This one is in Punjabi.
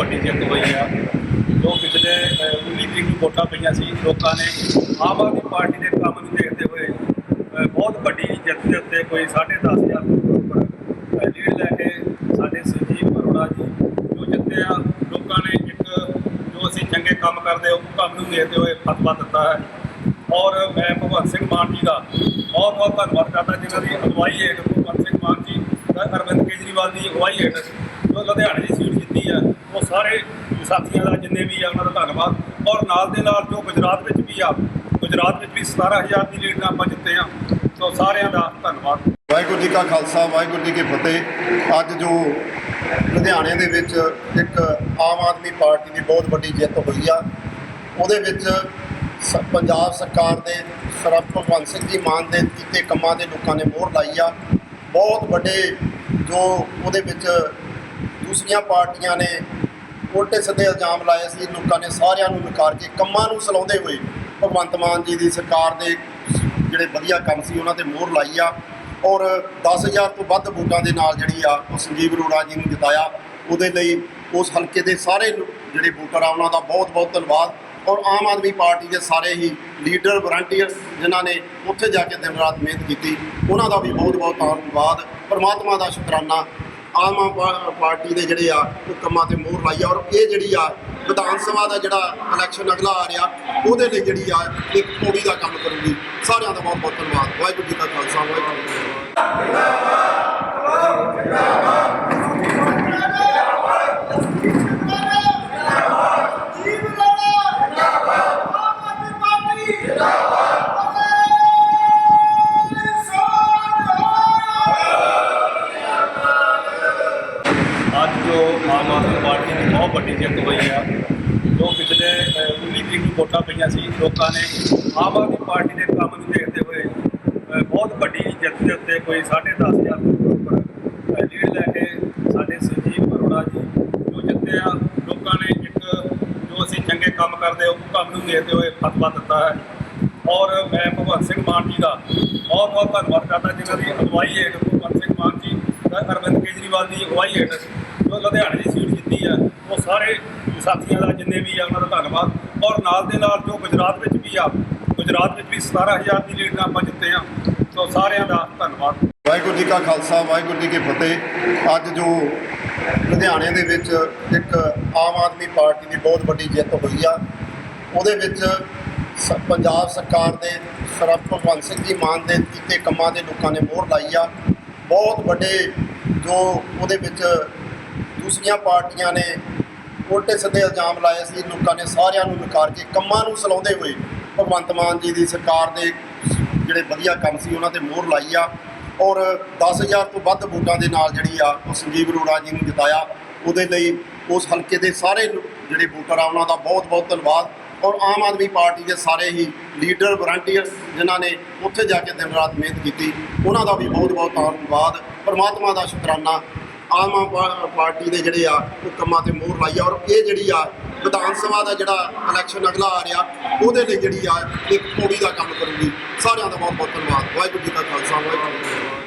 ਵੱਡੀ ਜਿੱਤ ਹੋਈ ਆ। ਜੋ ਪਿਛਲੇ ਅ, 19 ਤਰੀਕ ਨੂੰ ਵੋਟਾਂ ਪਈਆਂ ਸੀ ਲੋਕਾਂ ਨੇ ਆਮ ਆਦਮੀ ਪਾਰਟੀ ਦੇ ਕੰਮ ਨੂੰ ਦੇਖਦੇ ਹੋਏ ਬਹੁਤ ਵੱਡੀ ਜਿੱਤ ਦੇ ਉੱਤੇ ਕੋਈ 10500 ਤੋਂ ਉੱਪਰ ਅ, ਲੀਡ ਲੈ ਕੇ ਸਾਡੇ ਸੰਜੀਵ ਅਰੋੜਾ ਜੀ ਜੋ ਜਿੱਤੇ ਆ ਲੋਕਾਂ ਨੇ ਇੱਕ ਜੋ ਅਸੀਂ ਚੰਗੇ ਕੰਮ ਕਰਦੇ ਉਹ ਕੰਮ ਨੂੰ ਦੇਖਦੇ ਹੋਏ ਫਤਵਾ ਦਿੱਤਾ ਹੈ। ਔਰ ਮੈਂ ਭਗਵੰਤ ਸਿੰਘ ਮਾਨ ਜੀ ਦਾ ਬਹੁਤ ਬਹੁਤ ਧੰਨਵਾਦ ਕਰਦਾ ਜਿਨ੍ਹਾਂ ਦੀ ਅਗਵਾਈ ਹੇਠ ਭਗਵੰਤ ਸਿੰਘ ਮਾਨ ਜੀ ਅਰਵਿੰਦ ਕੇਜਰੀਵਾਲ ਦੀ ਅਗਵਾਈ ਹੇਠ ਜੋ ਲੁਧਿਆਣੇ ਦੀ ਸੀਟ ਸਾਰੇ ਸਾਥੀਆਂ ਦਾ ਜਿੰਨੇ ਵੀ ਆ, ਉਹਨਾਂ ਦਾ ਧੰਨਵਾਦ। ਔਰ ਨਾਲ ਦੇ ਨਾਲ ਜੋ ਗੁਜਰਾਤ ਵਿੱਚ ਵੀ ਆ, ਗੁਜਰਾਤ ਵਿੱਚ ਵੀ 17000 ਦੀ ਲੀਡ ਨਾਲ ਆਪਾਂ ਜਿੱਤੇ ਆ, ਸੋ ਸਾਰਿਆਂ ਦਾ ਧੰਨਵਾਦ। ਵਾਹਿਗੁਰੂ ਜੀ ਕਾ ਖਾਲਸਾ, ਵਾਹਿਗੁਰੂ ਜੀ ਕੀ ਫਤਿਹ। ਅੱਜ ਜੋ ਲੁਧਿਆਣੇ ਦੇ ਵਿੱਚ ਇੱਕ ਆਮ ਆਦਮੀ ਪਾਰਟੀ ਦੀ ਬਹੁਤ ਵੱਡੀ ਜਿੱਤ ਹੋਈ ਆ, ਉਹਦੇ ਵਿੱਚ ਸ- ਪੰਜਾਬ ਸਰਕਾਰ ਦੇ ਸਰਬ ਭਗਵੰਤ ਸਿੰਘ ਜੀ ਮਾਨ ਦੇ ਕੀਤੇ ਕੰਮਾਂ ਦੇ ਲੋਕਾਂ ਨੇ ਮੋਹਰ ਲਾਈ ਆ। ਬਹੁਤ ਵੱਡੇ ਜੋ ਉਹਦੇ ਵਿੱਚ ਦੂਸਰੀਆਂ ਪਾਰਟੀਆਂ ਨੇ ਉਲਟੇ ਸਿੱਧੇ ਇਲਜ਼ਾਮ ਲਾਏ ਸੀ, ਲੋਕਾਂ ਨੇ ਸਾਰਿਆਂ ਨੂੰ ਨਕਾਰ ਕੇ ਕੰਮਾਂ ਨੂੰ ਸਲਾਉਂਦੇ ਹੋਏ ਭਗਵੰਤ ਮਾਨ ਜੀ ਦੀ ਸਰਕਾਰ ਦੇ ਜਿਹੜੇ ਵਧੀਆ ਕੰਮ ਸੀ, ਉਹਨਾਂ ਤੇ ਮੋਹਰ ਲਾਈ ਆ। ਔਰ 10000 ਤੋਂ ਵੱਧ ਵੋਟਾਂ ਦੇ ਨਾਲ ਜਿਹੜੀ ਆ, ਉਹ ਸੰਜੀਵ ਅਰੋੜਾ ਜੀ ਨੂੰ ਜਿਤਾਇਆ। ਉਹਦੇ ਲਈ ਉਸ ਹਲਕੇ ਦੇ ਸਾਰੇ ਜਿਹੜੇ ਵੋਟਰ ਆ, ਉਹਨਾਂ ਦਾ ਬਹੁਤ ਬਹੁਤ ਧੰਨਵਾਦ। ਔਰ ਆਮ ਆਦਮੀ ਪਾਰਟੀ ਦੇ ਸਾਰੇ ਹੀ ਲੀਡਰ ਵਲੰਟੀਅਰਸ ਜਿਨ੍ਹਾਂ ਨੇ ਉੱਥੇ ਜਾ ਕੇ ਦਿਨ ਰਾਤ ਮਿਹਨਤ ਕੀਤੀ, ਉਹਨਾਂ ਦਾ ਵੀ ਬਹੁਤ ਬਹੁਤ ਧੰਨਵਾਦ। ਪਰਮਾਤਮਾ ਦਾ ਸ਼ੁਕਰਾਨਾ। ਆਮ ਆਦਮੀ ਪਾਰਟੀ ਦੇ ਜਿਹੜੇ ਆ ਉਹ ਕੰਮਾਂ ਤੇ ਮੋਹਰ ਲਾਈ ਆ ਔਰ ਇਹ ਜਿਹੜੀ ਆ ਵਿਧਾਨ ਸਭਾ ਦਾ ਜਿਹੜਾ ਇਲੈਕਸ਼ਨ ਅਗਲਾ ਆ ਰਿਹਾ, ਉਹਦੇ ਲਈ ਜਿਹੜੀ ਆ ਇੱਕ ਪੌੜੀ ਦਾ ਕੰਮ ਕਰੂਗੀ। ਸਾਰਿਆਂ ਦਾ ਬਹੁਤ ਬਹੁਤ ਧੰਨਵਾਦ। ਵਾਹਿਗੁਰੂ ਜੀ ਕਾ ਖਾਲਸਾ, ਵਾਹਿਗੁਰੂ ਜੀ ਕੀ ਫਤਿਹ। ਬਹੁਤ ਵੱਡੀ ਜਿੱਤ ਹੋਈ ਆ। ਜੋ ਪਿਛਲੇ ਅ, 19 ਤਰੀਕ ਨੂੰ ਵੋਟਾਂ ਪਈਆਂ ਸੀ ਲੋਕਾਂ ਨੇ ਆਮ ਆਦਮੀ ਪਾਰਟੀ ਦੇ ਕੰਮ ਨੂੰ ਦੇਖਦੇ ਹੋਏ ਬਹੁਤ ਵੱਡੀ ਜਿੱਤ ਦੇ ਉੱਤੇ ਕੋਈ 10500 ਤੋਂ ਉੱਪਰ ਲੀਡ ਲੈ ਕੇ ਸਾਡੇ ਸੰਜੀਵ ਅਰੋੜਾ ਜੀ ਜੋ ਜਿੱਤੇ ਆ ਲੋਕਾਂ ਨੇ ਇੱਕ ਜੋ ਅਸੀਂ ਚੰਗੇ ਕੰਮ ਕਰਦੇ ਉਹ ਕੰਮ ਨੂੰ ਦੇਖਦੇ ਹੋਏ ਫਤਵਾ ਦਿੱਤਾ ਹੈ। ਔਰ ਮੈਂ ਭਗਵੰਤ ਸਿੰਘ ਮਾਨ ਜੀ ਦਾ ਬਹੁਤ ਬਹੁਤ ਧੰਨਵਾਦ ਕਰਦਾ ਜਿਨ੍ਹਾਂ ਦੀ ਅਗਵਾਈ ਹੇਠ ਭਗਵੰਤ ਸਿੰਘ ਮਾਨ ਜੀ ਅਰਵਿੰਦ ਕੇਜਰੀਵਾਲ ਦੀ ਅਗਵਾਈ ਹੇਠ ਜੋ ਲੁਧਿਆਣੇ ਦੀ ਸੀਟ ਜਿੱਤੀ ਸਾਰੇ ਸਾਥੀਆਂ ਦਾ ਜਿੰਨੇ ਵੀ ਆ, ਉਹਨਾਂ ਦਾ ਧੰਨਵਾਦ। ਔਰ ਨਾਲ ਦੇ ਨਾਲ ਜੋ ਗੁਜਰਾਤ ਵਿੱਚ ਵੀ ਆ, ਗੁਜਰਾਤ ਵਿੱਚ ਵੀ 17000 ਦੀ ਲੀਡ ਨਾਲ ਆਪਾਂ ਜਿੱਤੇ ਆ, ਸੋ ਸਾਰਿਆਂ ਦਾ ਧੰਨਵਾਦ। ਵਾਹਿਗੁਰੂ ਜੀ ਕਾ ਖਾਲਸਾ, ਵਾਹਿਗੁਰੂ ਜੀ ਕੀ ਫਤਿਹ। ਅੱਜ ਜੋ ਲੁਧਿਆਣੇ ਦੇ ਵਿੱਚ ਇੱਕ ਆਮ ਆਦਮੀ ਪਾਰਟੀ ਦੀ ਬਹੁਤ ਵੱਡੀ ਜਿੱਤ ਹੋਈ ਆ, ਉਹਦੇ ਵਿੱਚ ਪੰਜਾਬ ਸਰਕਾਰ ਦੇ ਸਰਬ ਭਗਵੰਤ ਸਿੰਘ ਜੀ ਮਾਨ ਦੇ ਕੀਤੇ ਕੰਮਾਂ ਦੇ ਲੋਕਾਂ ਨੇ ਮੋਹਰ ਲਾਈ ਆ। ਬਹੁਤ ਵੱਡੇ ਜੋ ਉਹਦੇ ਵਿੱਚ ਦੂਸਰੀਆਂ ਪਾਰਟੀਆਂ ਨੇ ਉਲਟੇ ਸਿੱਧੇ ਇਲਜ਼ਾਮ ਲਾਏ ਸੀ, ਲੋਕਾਂ ਨੇ ਸਾਰਿਆਂ ਨੂੰ ਨਕਾਰ ਕੇ ਕੰਮਾਂ ਨੂੰ ਸਲਾਉਂਦੇ ਹੋਏ ਭਗਵੰਤ ਮਾਨ ਜੀ ਦੀ ਸਰਕਾਰ ਦੇ ਜਿਹੜੇ ਵਧੀਆ ਕੰਮ ਸੀ, ਉਹਨਾਂ ਤੇ ਮੋਹਰ ਲਾਈ ਆ। ਔਰ 10000 ਤੋਂ ਵੱਧ ਵੋਟਾਂ ਦੇ ਨਾਲ ਜਿਹੜੀ ਆ, ਉਹ ਸੰਜੀਵ ਅਰੋੜਾ ਜੀ ਨੂੰ ਜਿਤਾਇਆ। ਉਹਦੇ ਲਈ ਉਸ ਹਲਕੇ ਦੇ ਸਾਰੇ ਜਿਹੜੇ ਵੋਟਰ ਆ, ਉਹਨਾਂ ਦਾ ਬਹੁਤ ਬਹੁਤ ਧੰਨਵਾਦ। ਔਰ ਆਮ ਆਦਮੀ ਪਾਰਟੀ ਦੇ ਸਾਰੇ ਹੀ ਲੀਡਰ ਵਲੰਟੀਅਰਸ ਜਿਨ੍ਹਾਂ ਨੇ ਉੱਥੇ ਜਾ ਕੇ ਦਿਨ ਰਾਤ ਮਿਹਨਤ ਕੀਤੀ, ਉਹਨਾਂ ਦਾ ਵੀ ਬਹੁਤ ਬਹੁਤ ਧੰਨਵਾਦ। ਪਰਮਾਤਮਾ ਦਾ ਸ਼ੁਕਰਾਨਾ। ਆਮ ਆਦਮੀ ਪਾਰਟੀ ਦੇ ਜਿਹੜੇ ਆ ਉਹ ਕੰਮਾਂ ਤੇ ਮੋਹਰ ਲਾਈ ਆ ਔਰ ਇਹ ਜਿਹੜੀ ਆ ਵਿਧਾਨ ਸਭਾ ਦਾ ਜਿਹੜਾ ਇਲੈਕਸ਼ਨ ਅਗਲਾ ਆ ਰਿਹਾ, ਉਹਦੇ ਲਈ ਜਿਹੜੀ ਆ ਇੱਕ ਪੌੜੀ ਦਾ ਕੰਮ ਕਰੂਗੀ। ਸਾਰਿਆਂ ਦਾ ਬਹੁਤ ਬਹੁਤ ਧੰਨਵਾਦ। ਵਾਹਿਗੁਰੂ ਜੀ ਕਾ ਖਾਲਸਾ, ਵਾਹਿਗੁਰੂ ਜੀ ਕੀ